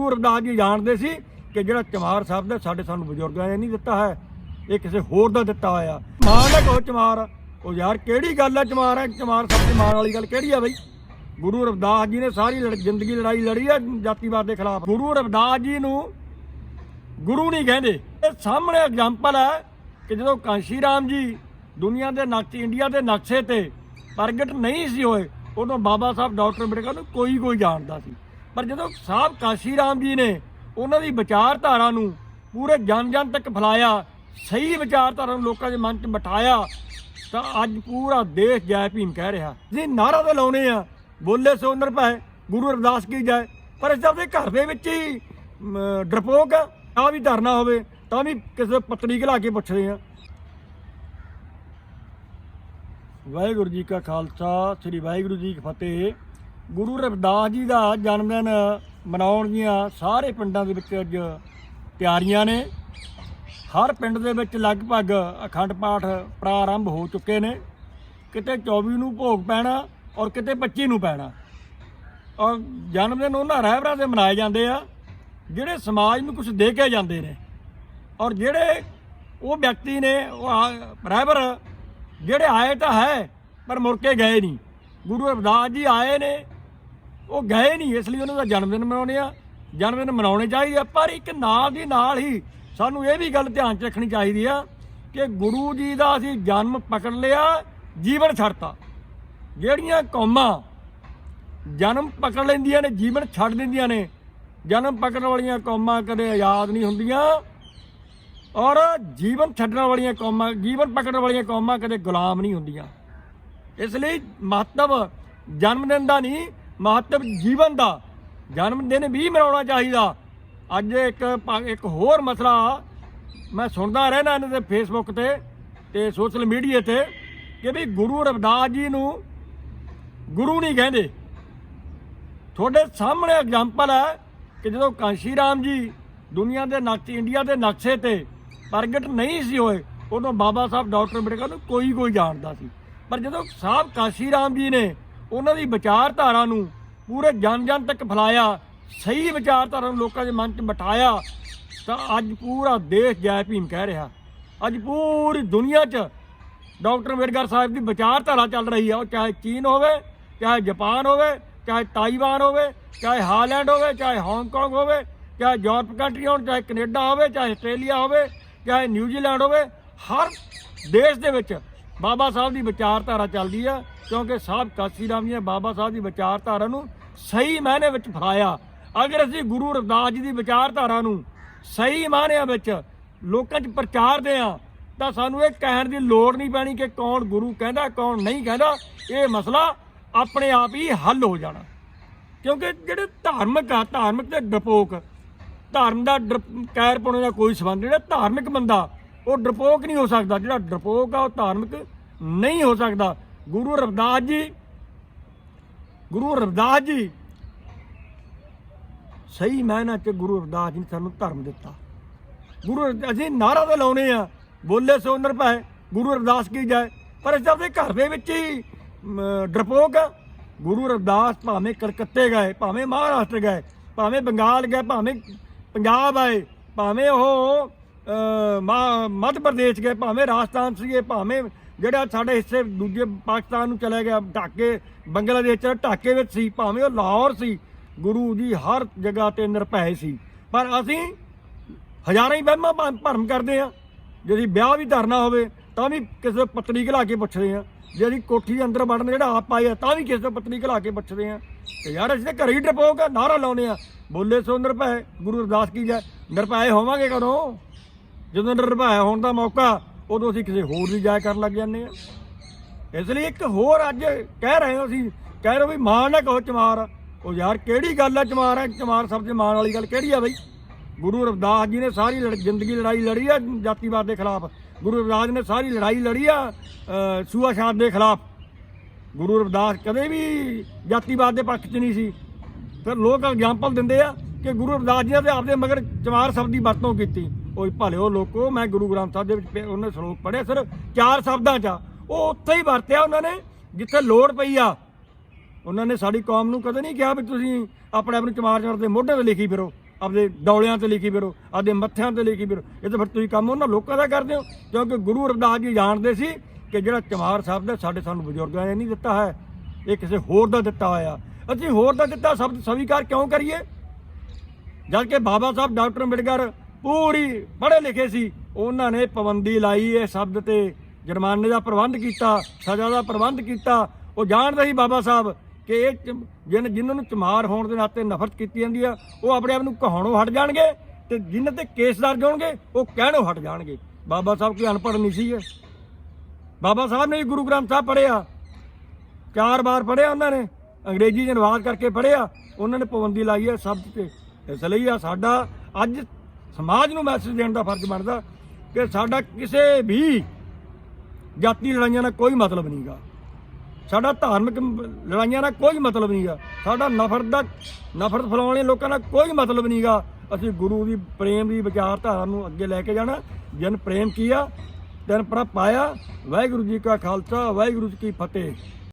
ਗੁਰੂ ਰਵਿਦਾਸ ਜੀ ਜਾਣਦੇ ਸੀ ਕਿ ਜਿਹੜਾ ਚਮਾਰ ਸਾਹਿਬ ਦਾ ਸਾਡੇ ਸਾਨੂੰ ਬਜ਼ੁਰਗਾਂ ਨੇ ਨਹੀਂ ਦਿੱਤਾ ਹੈ, ਇਹ ਕਿਸੇ ਹੋਰ ਦਾ ਦਿੱਤਾ ਹੋਇਆ। ਮਾਂ ਦਾ ਕੋ ਚਮਾਰ? ਉਹ ਯਾਰ ਕਿਹੜੀ ਗੱਲ ਹੈ ਚਮਾਰ ਹੈ? ਚਮਾਰ ਸਾਹਿਬ ਤੋਂ ਮਾਣ ਵਾਲੀ ਗੱਲ ਕਿਹੜੀ ਹੈ ਬਈ? ਗੁਰੂ ਰਵਿਦਾਸ ਜੀ ਨੇ ਸਾਰੀ ਜ਼ਿੰਦਗੀ ਲੜਾਈ ਲੜੀ ਹੈ ਜਾਤੀਵਾਦ ਦੇ ਖਿਲਾਫ। ਗੁਰੂ ਰਵਿਦਾਸ ਜੀ ਨੂੰ ਗੁਰੂ ਨਹੀਂ ਕਹਿੰਦੇ। ਇਹ ਸਾਹਮਣੇ ਐਗਜ਼ਾਮਪਲ ਹੈ ਕਿ ਜਦੋਂ ਕਾਂਸ਼ੀ ਰਾਮ ਜੀ ਦੁਨੀਆ ਦੇ ਨਕਸ਼ੇ ਇੰਡੀਆ ਦੇ ਨਕਸ਼ੇ ਤੇ ਪ੍ਰਗਟ ਨਹੀਂ ਸੀ ਹੋਏ, ਉਦੋਂ ਬਾਬਾ ਸਾਹਿਬ ਡਾਕਟਰ ਅੰਬੇਡਕਰ ਨੂੰ ਕੋਈ ਕੋਈ ਜਾਣਦਾ ਸੀ। ਪਰ ਜਦੋਂ ਸਾਹਿਬ ਕਾਸ਼ੀ ਰਾਮ ਜੀ ਨੇ ਉਹਨਾਂ ਦੀ ਵਿਚਾਰਧਾਰਾ ਨੂੰ ਪੂਰੇ ਜਨ ਜਨ ਤੱਕ ਫੈਲਾਇਆ, ਸਹੀ ਵਿਚਾਰਧਾਰਾ ਨੂੰ ਲੋਕਾਂ ਦੇ ਮਨ 'ਚ ਬਿਠਾਇਆ, ਤਾਂ ਅੱਜ ਪੂਰਾ ਦੇਸ਼ ਜੈ ਭੀਮ ਕਹਿ ਰਿਹਾ। ਜੀ ਨਾਰਾ ਤਾਂ ਲਾਉਨੇ ਆ, ਬੋਲੇ ਸੋ ਨਿਰਭੈ ਗੁਰੂ ਅਰਦਾਸ ਕੀ ਜਾਏ, ਪਰ ਇਸ ਦੇ ਘਰ ਦੇ ਵਿੱਚ ਹੀ ਡਰਪੋਕ ਆ ਆਹ ਵੀ ਧਰਨਾ ਹੋਵੇ, ਤਾਂ ਵੀ ਕਿਸੇ ਪਤਨੀ ਘਲਾ ਕੇ ਪੁੱਛਦੇ ਆ। ਵਾਹਿਗੁਰੂ ਜੀ ਕਾ ਖਾਲਸਾ, ਸ੍ਰੀ ਵਾਹਿਗੁਰੂ ਜੀ ਕੀ ਫਤਿਹ। ਗੁਰੂ ਰਵਿਦਾਸ ਜੀ ਦਾ ਜਨਮ ਦਿਨ ਮਨਾਉਣ ਦੀਆਂ ਸਾਰੇ ਪਿੰਡਾਂ ਦੇ ਵਿੱਚ ਅੱਜ ਤਿਆਰੀਆਂ ਨੇ। ਹਰ ਪਿੰਡ ਦੇ ਵਿੱਚ ਲਗਭਗ ਅਖੰਡ ਪਾਠ ਪ੍ਰਾਰੰਭ ਹੋ ਚੁੱਕੇ ਨੇ। ਕਿਤੇ 24 ਨੂੰ ਭੋਗ ਪੈਣਾ ਔਰ ਕਿਤੇ 25 ਨੂੰ ਪੈਣਾ। ਔਰ ਜਨਮ ਦਿਨ ਉਹਨਾਂ ਰਹਿਬਰਾਂ ਦੇ ਮਨਾਏ ਜਾਂਦੇ ਆ, ਜਿਹੜੇ ਸਮਾਜ ਨੂੰ ਕੁਝ ਦੇ ਕੇ ਜਾਂਦੇ ਨੇ। ਔਰ ਜਿਹੜੇ ਉਹ ਵਿਅਕਤੀ ਨੇ, ਉਹ ਆ- ਰਹਿਬਰ ਜਿਹੜੇ ਆਏ ਤਾਂ ਹੈ, ਪਰ ਮੁੜ ਕੇ ਗਏ ਨਹੀਂ। ਗੁਰੂ ਰਵਿਦਾਸ ਜੀ ਆਏ ਨੇ ਉਹ ਗਏ ਨਹੀਂ, ਇਸ ਲਈ ਉਹਨਾਂ ਦਾ ਜਨਮ ਦਿਨ ਮਨਾਉਣੇ ਆ। ਜਨਮ ਦਿਨ ਮਨਾਉਣੇ ਚਾਹੀਦੇ ਆ, ਪਰ ਇੱਕ ਨਾਲ ਦੀ ਨਾਲ ਹੀ ਸਾਨੂੰ ਇਹ ਵੀ ਗੱਲ ਧਿਆਨ 'ਚ ਰੱਖਣੀ ਚਾਹੀਦੀ ਆ ਕਿ ਗੁਰੂ ਜੀ ਦਾ ਅਸੀਂ ਜਨਮ ਪਕੜ ਲਿਆ, ਜੀਵਨ ਛੱਡਤਾ। ਜਿਹੜੀਆਂ ਕੌਮਾਂ ਜਨਮ ਪਕੜ ਲੈਂਦੀਆਂ ਨੇ, ਜੀਵਨ ਛੱਡ ਦਿੰਦੀਆਂ ਨੇ, ਜਨਮ ਪਕੜਨ ਵਾਲੀਆਂ ਕੌਮਾਂ ਕਦੇ ਆਜ਼ਾਦ ਨਹੀਂ ਹੁੰਦੀਆਂ ਔਰ ਜੀਵਨ ਛੱਡਣ ਵਾਲੀਆਂ ਕੌਮਾਂ, ਜੀਵਨ ਪਕੜਨ ਵਾਲੀਆਂ ਕੌਮਾਂ ਕਦੇ ਗੁਲਾਮ ਨਹੀਂ ਹੁੰਦੀਆਂ। ਇਸ ਲਈ ਮਹੱਤਵ ਜਨਮ ਦਿਨ ਦਾ ਨਹੀਂ ਮਹੱਤਵ ਜੀਵਨ ਦਾ, ਜਨਮ ਦਿਨ ਵੀ ਮਨਾਉਣਾ ਚਾਹੀਦਾ। ਅੱਜ ਇੱਕ ਇੱਕ ਹੋਰ ਮਸਲਾ ਮੈਂ ਸੁਣਦਾ ਰਹਿਣਾ ਇਹਨਾਂ ਦੇ ਫੇਸਬੁੱਕ ਤੇ ਤੇ ਸੋਸ਼ਲ ਮੀਡੀਆ ਤੇ ਕਿ ਵੀ ਗੁਰੂ ਰਵਿਦਾਸ ਜੀ ਨੂੰ ਗੁਰੂ ਨਹੀਂ ਕਹਿੰਦੇ। ਤੁਹਾਡੇ ਸਾਹਮਣੇ ਐਗਜ਼ਾਮਪਲ ਹੈ ਕਿ ਜਦੋਂ ਕਾਂਸ਼ੀ ਰਾਮ ਜੀ ਦੁਨੀਆ ਦੇ ਨਕਸ਼ੇ ਇੰਡੀਆ ਦੇ ਨਕਸ਼ੇ ਤੇ ਪ੍ਰਗਟ ਨਹੀਂ ਸੀ ਹੋਏ, ਉਦੋਂ ਬਾਬਾ ਸਾਹਿਬ ਡਾਕਟਰ ਅੰਬੇਡਕਰ ਨੂੰ ਕੋਈ ਕੋਈ ਜਾਣਦਾ ਸੀ। ਪਰ ਜਦੋਂ ਸਾਹਿਬ ਕਾਂਸ਼ੀ ਰਾਮ ਜੀ ਨੇ ਉਹਨਾਂ ਦੀ ਵਿਚਾਰਧਾਰਾ ਨੂੰ ਪੂਰੇ ਜਨ ਜਨ ਤੱਕ ਫੈਲਾਇਆ, ਸਹੀ ਵਿਚਾਰਧਾਰਾ ਨੂੰ ਲੋਕਾਂ ਦੇ ਮਨ 'ਚ ਬਿਠਾਇਆ, ਤਾਂ ਅੱਜ ਪੂਰਾ ਦੇਸ਼ ਜੈ ਭੀਮ ਕਹਿ ਰਿਹਾ। ਅੱਜ ਪੂਰੀ ਦੁਨੀਆ 'ਚ ਡਾਕਟਰ ਅੰਬੇਡਕਰ ਸਾਹਿਬ ਦੀ ਵਿਚਾਰਧਾਰਾ ਚੱਲ ਰਹੀ ਆ, ਉਹ ਚਾਹੇ ਚੀਨ ਹੋਵੇ, ਚਾਹੇ ਜਾਪਾਨ ਹੋਵੇ, ਚਾਹੇ ਤਾਈਵਾਨ ਹੋਵੇ, ਚਾਹੇ ਹਾਲੈਂਡ ਹੋਵੇ, ਚਾਹੇ ਹਾਂਗਕਾਂਗ ਹੋਵੇ, ਚਾਹੇ ਯੂਰਪ ਕੰਟਰੀ ਹੋਣ, ਚਾਹੇ ਕੈਨੇਡਾ ਹੋਵੇ, ਚਾਹੇ ਆਸਟ੍ਰੇਲੀਆ ਹੋਵੇ, ਚਾਹੇ ਨਿਊਜ਼ੀਲੈਂਡ ਹੋਵੇ, ਹਰ ਦੇਸ਼ ਦੇ ਵਿੱਚ ਬਾਬਾ ਸਾਹਿਬ ਦੀ ਵਿਚਾਰਧਾਰਾ ਚੱਲਦੀ ਆ, ਕਿਉਂਕਿ ਸਾਹਿਬ ਕਾਸੀ ਰਾਮ ਜੀ ਨੇ ਬਾਬਾ ਸਾਹਿਬ ਦੀ ਵਿਚਾਰਧਾਰਾ ਨੂੰ ਸਹੀ ਮਾਇਨੇ ਵਿੱਚ ਫੈਲਾਇਆ ਅਗਰ ਅਸੀਂ ਗੁਰੂ ਰਵਿਦਾਸ ਜੀ ਦੀ ਵਿਚਾਰਧਾਰਾ ਨੂੰ ਸਹੀ ਮਾਇਨਿਆਂ ਵਿੱਚ ਲੋਕਾਂ 'ਚ ਪ੍ਰਚਾਰਦੇ ਆ ਤਾਂ ਸਾਨੂੰ ਇਹ ਕਹਿਣ ਦੀ ਲੋੜ ਨਹੀਂ ਪੈਣੀ ਕਿ ਕੌਣ ਗੁਰੂ ਕਹਿੰਦਾ, ਕੌਣ ਨਹੀਂ ਕਹਿੰਦਾ। ਇਹ ਮਸਲਾ ਆਪਣੇ ਆਪ ਹੀ ਹੱਲ ਹੋ ਜਾਣਾ। ਕਿਉਂਕਿ ਜਿਹੜੇ ਧਾਰਮਿਕ ਆ, ਧਾਰਮਿਕ ਤੇ ਡਰਪੋਕ ਧਰਮ ਦਾ ਡਰ- ਕੈਰ ਪਾਉਣ ਦਾ ਕੋਈ ਸੰਬੰਧ ਨਹੀਂ ਧਾਰਮਿਕ ਬੰਦਾ ਉਹ ਡਰਪੋਕ ਨਹੀਂ ਹੋ ਸਕਦਾ, ਜਿਹੜਾ ਡਰਪੋਕ ਆ, ਉਹ ਧਾਰਮਿਕ ਨਹੀਂ ਹੋ ਸਕਦਾ ਗੁਰੂ ਰਵਿਦਾਸ ਜੀ, ਗੁਰੂ ਰਵਿਦਾਸ ਜੀ, ਸਹੀ ਮਾਇਨਾ ਚ ਗੁਰੂ ਰਵਿਦਾਸ ਜੀ ਨੇ ਸਾਨੂੰ ਧਰਮ ਦਿੱਤਾ ਗੁਰੂ ਅਸੀਂ ਨਾਰਾ ਤਾਂ ਲਾਉਨੇ ਆ, ਬੋਲੇ ਸੋ ਨਿਰਭੈ ਗੁਰੂ ਰਵਿਦਾਸ ਕੀ ਜਾਏ, ਪਰ ਇਸ ਦੇ ਘਰ ਦੇ ਵਿੱਚ ਹੀ ਡਰਪੋਕ ਆ। ਗੁਰੂ ਰਵਿਦਾਸ ਭਾਵੇਂ ਕਲਕੱਤੇ ਗਏ, ਭਾਵੇਂ ਮਹਾਰਾਸ਼ਟਰ ਗਏ, ਭਾਵੇਂ ਬੰਗਾਲ ਗਏ, ਭਾਵੇਂ ਪੰਜਾਬ ਆਏ, ਭਾਵੇਂ ਉਹ ਮੱਧ ਪ੍ਰਦੇਸ਼ ਗਏ, ਭਾਵੇਂ ਰਾਜਸਥਾਨ ਸੀਗੇ, ਭਾਵੇਂ ਜਿਹੜਾ ਸਾਡੇ ਹਿੱਸੇ ਦੂਜੇ ਪਾਕਿਸਤਾਨ ਨੂੰ ਚਲੇ ਗਿਆ, ਢਾਕੇ, ਬੰਗਲਾਦੇਸ਼ ਚ, ਢਾਕੇ ਵਿੱਚ ਸੀ, ਭਾਵੇਂ ਉਹ ਲਾਹੌਰ ਸੀ, ਗੁਰੂ ਜੀ ਹਰ ਜਗ੍ਹਾ ਤੇ ਨਿਰਭੈ ਸੀ। ਪਰ ਅਸੀਂ ਹਜ਼ਾਰਾਂ ਹੀ ਵਹਿਮਾਂ ਭਰਮ ਕਰਦੇ ਆ ਜੇ ਅਸੀਂ ਵਿਆਹ ਵੀ ਧਰਨਾ ਹੋਵੇ, ਤਾਂ ਵੀ ਕਿਸੇ ਪਤਨੀ ਘਲਾ ਕੇ ਪੁੱਛਦੇ ਆ ਜੇ ਅਸੀਂ ਕੋਠੀ ਅੰਦਰ ਵੜਨ ਜਿਹੜਾ ਆਪ ਆਏ ਆ, ਤਾਂ ਵੀ ਕਿਸੇ ਪਤਨੀ ਘਲਾ ਕੇ ਪੁੱਛਦੇ ਆ ਤੇ ਯਾਰ ਅਸੀਂ ਤਾਂ ਘਰੇ ਹੀ ਡਰਪੋਗਾ ਨਾਰਾ ਲਾਉਨੇ ਆ ਬੋਲੇ ਸੋ ਨਿਰਭੈ, ਗੁਰੂ ਅਰਦਾਸ ਕੀ ਜੈ, ਨਿਰਭੈ ਹੋਵਾਂਗੇ ਕਦੋਂ? ਜਦੋਂ ਨਿਰਭਾਇਆ ਹੋਣ ਦਾ ਮੌਕਾ ਉਦੋਂ ਅਸੀਂ ਕਿਸੇ ਹੋਰ ਦੀ ਜਾਇ ਕਰਨ ਲੱਗ ਜਾਂਦੇ ਆ ਇਸ ਲਈ ਇੱਕ ਹੋਰ ਅੱਜ ਕਹਿ ਰਹੇ ਹਾਂ ਅਸੀਂ ਕਹਿ ਰਹੇ ਵੀ ਮਾਣ ਨਾ ਕਹੋ ਚਮਾਰ। ਉਹ ਯਾਰ ਕਿਹੜੀ ਗੱਲ ਆ ਚਮਾਰ ਹੈ? ਚਮਾਰ ਸਭ ਤੋਂ ਮਾਣ ਵਾਲੀ ਗੱਲ ਕਿਹੜੀ ਆ ਬਈ? ਗੁਰੂ ਰਵਿਦਾਸ ਜੀ ਨੇ ਸਾਰੀ ਲੜ- ਜ਼ਿੰਦਗੀ ਲੜਾਈ ਲੜੀ ਆ ਜਾਤੀਵਾਦ ਦੇ ਖਿਲਾਫ। ਗੁਰੂ ਰਵਿਦਾਸ ਨੇ ਸਾਰੀ ਲੜਾਈ ਲੜੀ ਆ ਅ, ਛੂਆਛਾਤ ਦੇ ਖਿਲਾਫ। ਗੁਰੂ ਰਵਿਦਾਸ ਕਦੇ ਵੀ ਜਾਤੀਵਾਦ ਦੇ ਪੱਖ 'ਚ ਨਹੀਂ ਸੀ। ਫਿਰ ਲੋਕ ਐਗਜ਼ਾਮਪਲ ਦਿੰਦੇ ਆ ਕਿ ਗੁਰੂ ਰਵਿਦਾਸ ਜੀ ਨੇ ਤੇ ਆਪਦੇ ਮਗਰ ਚਮਾਰ ਸ਼ਬਦ ਦੀ ਵਰਤੋਂ ਕੀਤੀ। ਓਏ ਭਲਿਓ ਲੋਕੋ, ਮੈਂ ਗੁਰੂ ਗ੍ਰੰਥ ਸਾਹਿਬ ਦੇ ਵਿੱਚ ਪੇ- ਉਹਨੇ ਸ਼ਲੋਕ ਪੜ੍ਹਿਆ ਸਿਰ ਚਾਰ ਸ਼ਬਦਾਂ 'ਚ। ਆ। ਉਹ ਉੱਥੇ ਹੀ ਵਰਤਿਆ ਉਹਨਾਂ ਨੇ, ਜਿੱਥੇ ਲੋੜ ਪਈ ਆ। ਉਹਨਾਂ ਨੇ ਸਾਡੀ ਕੌਮ ਨੂੰ ਕਦੇ ਨਹੀਂ ਕਿਹਾ ਵੀ ਤੁਸੀਂ ਆਪਣੇ ਆਪ ਨੂੰ ਚਮਾਰ ਚਮਾਰ ਦੇ ਮੋਢੇ ਤੇ ਲਿਖੀ ਫਿਰੋ, ਆਪਦੇ ਡੌਲਿਆਂ ਤੇ ਲਿਖੀ ਫਿਰੋ, ਆਪਦੇ ਮੱਥਿਆਂ ਤੇ ਲਿਖੀ ਫਿਰੋ। ਇਹ ਤਾਂ ਫਿਰ ਤੁਸੀਂ ਕੰਮ ਉਹਨਾਂ ਲੋਕਾਂ ਦਾ ਕਰਦੇ ਹੋ, ਕਿਉਂਕਿ ਗੁਰੂ ਰਵਿਦਾਸ ਜੀ ਜਾਣਦੇ ਸੀ ਕਿ ਜਿਹੜਾ ਚਮਾਰ ਸਾਹਿਬ ਦਾ ਸਾਡੇ ਸਾਨੂੰ ਬਜ਼ੁਰਗਾਂ ਨੇ ਨਹੀਂ ਦਿੱਤਾ ਹੈ, ਇਹ ਕਿਸੇ ਹੋਰ ਦਾ ਦਿੱਤਾ ਹੋਇਆ। ਅਸੀਂ ਹੋਰ ਦਾ ਦਿੱਤਾ ਸ਼ਬਦ ਸਵੀਕਾਰ ਕਿਉਂ ਕਰੀਏ? ਜਦ ਕਿ ਬਾਬਾ ਸਾਹਿਬ ਡਾਕਟਰ ਅੰਬੇਡਕਰ ਪੂਰੀ ਪੜ੍ਹੇ ਲਿਖੇ ਸੀ। ਉਹਨਾਂ ਨੇ ਪਾਬੰਦੀ ਲਾਈ, ਇਹ ਸ਼ਬਦ ਤੇ ਜੁਰਮਾਨੇ ਦਾ ਪ੍ਰਬੰਧ ਕੀਤਾ, ਸਜ਼ਾ ਦਾ ਪ੍ਰਬੰਧ ਕੀਤਾ। ਉਹ ਜਾਣਦੇ ਸੀ ਬਾਬਾ ਸਾਹਿਬ ਕਿ ਇਹ ਚ- ਜਿਨ ਜਿਨ੍ਹਾਂ ਨੂੰ ਚਮਾਰ ਹੋਣ ਦੇ ਨਾਤੇ ਨਫ਼ਰਤ ਕੀਤੀ ਜਾਂਦੀ ਆ, ਉਹ ਆਪਣੇ ਆਪ ਨੂੰ ਕਹਾਉਣੋਂ ਹਟ ਜਾਣਗੇ ਤੇ ਜਿਨ੍ਹਾਂ ਤੇ ਕੇਸ ਦਰਜ ਹੋਣਗੇ, ਉਹ ਕਹਿਣੋਂ ਹਟ ਜਾਣਗੇ। ਬਾਬਾ ਸਾਹਿਬ ਕੋਈ ਅਨਪੜ੍ਹ ਨਹੀਂ ਸੀ ਇਹ। ਬਾਬਾ ਸਾਹਿਬ ਨੇ ਵੀ ਗੁਰੂ ਗ੍ਰੰਥ ਸਾਹਿਬ ਪੜ੍ਹਿਆ। ਚਾਰ ਵਾਰ ਪੜ੍ਹਿਆ ਉਹਨਾਂ ਨੇ, ਅੰਗਰੇਜ਼ੀ 'ਚ ਅਨੁਵਾਦ ਕਰਕੇ ਪੜ੍ਹਿਆ। ਉਹਨਾਂ ਨੇ ਪਾਬੰਦੀ ਲਾਈ ਹੈ ਸ਼ਬਦ ਤੇ। ਇਸ ਲਈ ਆ ਸਾਡਾ ਅੱਜ ਸਮਾਜ ਨੂੰ ਮੈਸੇਜ ਦੇਣ ਦਾ ਫਰਜ਼ ਬਣਦਾ ਕਿ ਸਾਡਾ ਕਿਸੇ ਵੀ ਜਾਤੀ ਲੜਾਈਆਂ ਨਾਲ ਕੋਈ ਮਤਲਬ ਨਹੀਂਗਾ ਸਾਡਾ ਧਾਰਮਿਕ ਲੜਾਈਆਂ ਨਾਲ ਕੋਈ ਮਤਲਬ ਨਹੀਂਗਾ ਸਾਡਾ ਨਫ਼ਰਤ ਦਾ, ਨਫ਼ਰਤ ਫੈਲਾਉਣ ਵਾਲੇ ਲੋਕਾਂ ਨਾਲ ਕੋਈ ਮਤਲਬ ਨਹੀਂਗਾ ਅਸੀਂ ਗੁਰੂ ਦੀ ਪ੍ਰੇਮ ਦੀ ਵਿਚਾਰਧਾਰਾ ਨੂੰ ਅੱਗੇ ਲੈ ਕੇ ਜਾਣਾ। ਜਨ ਪ੍ਰੇਮ ਕੀਆ ਤਨ ਪ੍ਰਭ ਪਾਇਆ ਵਾਹਿਗੁਰੂ ਜੀ ਕਾ ਖਾਲਸਾ, ਵਾਹਿਗੁਰੂ ਜੀ ਕੀ ਫਤਿਹ।